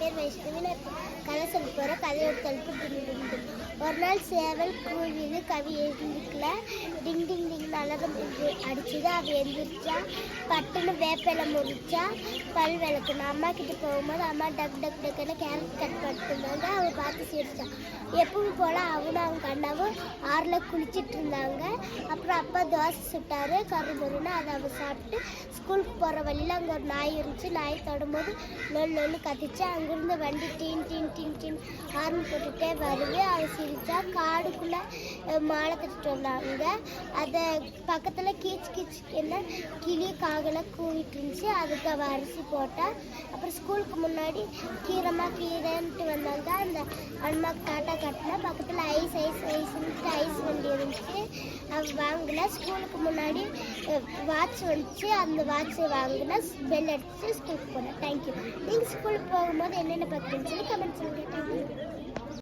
பேர் வைஷ்ணவி கதை சொல்ல போகிற கதையோட தலைப்பு டிங் டிங் டிங் ஒரு நாள் சேவல் கூவியில் கவி எழுந்திருக்கல டிங் டிங் டிங் அலகம் அடிச்சுது அவள் எழுந்திரிச்சா பட்டுன்னு வேப்பில முடிச்சா பல் விளக்குனா அம்மா கிட்ட போகும்போது அம்மா டக் டக் டக்குன்னு கேரட் கட் பண்ணிருந்தாங்க அவ பார்த்து சிரிச்சான் எப்பவும் போல் அவனும் அவன் அண்ணாவும் ஆறில் குளிச்சிட்டு இருந்தாங்க. அப்புறம் அப்பா தோசை சுட்டாரு கரும்புருன்னு அதை அவன் சாப்பிட்டு ஸ்கூலுக்கு போகிற வழியில் அங்கே ஒரு நாய் இருந்துச்சு. நாய் தொடும்போது லொல் லொல்லு கத்திச்சு அங்கேருந்து வண்டி டீன் டீன் டீன் டீன் ஹார்ன் போட்டுகிட்டே வருது. அவன் சிரித்தா காடுக்குள்ளே மாலை தட்டுட்டு வந்தாங்க. அதை பக்கத்தில் கீச் கீச் என்ன கிளி காகலை கூவிட்டு இருந்துச்சு. அதுக்கு அவள் அரிசி போட்டால் அப்புறம் ஸ்கூலுக்கு முன்னாடி கீரமாக கீரைன்ட்டு வந்தாங்க. அந்த அம்மாவுக்கு டாட்டா கட்டின பக்கத்தில் ஐஸ் ஐஸ் ஐஸ்ன்ட்டு ஐஸ் வண்டி இருந்துச்சு. அவன் வாங்கினா ஸ்கூலுக்கு முன்னாடி வாட்ச் வந்துச்சு. அந்த வாட்ச் வாங்கினா பெல் அடிச்சு ஸ்கூலுக்கு போனேன். தேங்க்யூ நீங்கள் ஸ்கூலுக்கு போகும்போது என்னென்ன பார்க்குறீங்கன்னு சொல்லி கமெண்ட் சொல்லுங்கள்